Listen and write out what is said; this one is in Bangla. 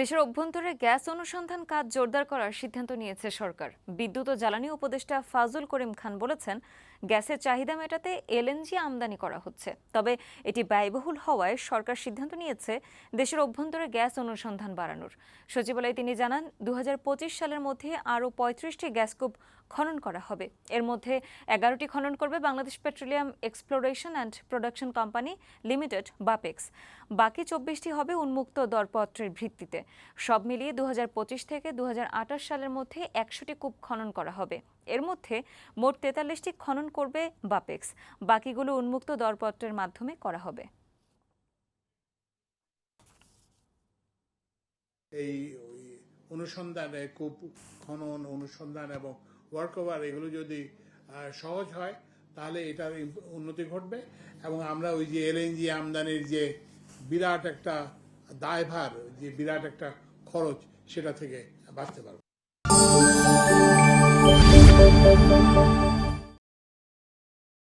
দেশের অভ্যন্তরে গ্যাস অনুসন্ধান কাজ জোরদার করার সিদ্ধান্ত নিয়েছে সরকার। বিদ্যুৎ ও জ্বালানি উপদেষ্টা ফাজুল করিম খান বলেছেন, গ্যাসের চাহিদা মেটাতে এলএনজি আমদানি করা হচ্ছে। তবে এটি ব্যয়বহুল হওয়ায় সরকার সিদ্ধান্ত নিয়েছে দেশের অভ্যন্তরে গ্যাস অনুসন্ধান বাড়ানোর। সচিবালয়ে তিনি জানান দু হাজার পঁচিশ সালের মধ্যে আরও পঁয়ত্রিশটি গ্যাসকূপ খনন করা হবে। এর মধ্যে এগারোটি খনন করবে Bangladesh petroleum exploration and production company limited, BAPEX. বাকি চব্বিশটি হবে উন্মুক্ত দরপত্রের ভিত্তিতে। সব মিলিয়ে দু হাজার পঁচিশ থেকে দুহাজার আঠাশ সালের মধ্যে একশোটি কূপ খনন করা হবে। এর মধ্যে মোট তেতাল্লিশটি খনন করবে বাপেক্স। বাকিগুলো উন্মুক্ত দরপত্রের মাধ্যমে করা হবে। এই অনুসন্ধানে কূপ খনন, অনুসন্ধান এবং ওয়ার্ক ওভার এগুলো যদি সহজ হয়, তাহলে এটার উন্নতি ঘটবে। এবং আমরা ওই যে এলএনজি আমদানির যে বিরাট একটা দায়ভার যে বিরাট একটা খরচ সেটা থেকে বাঁচতে পারব।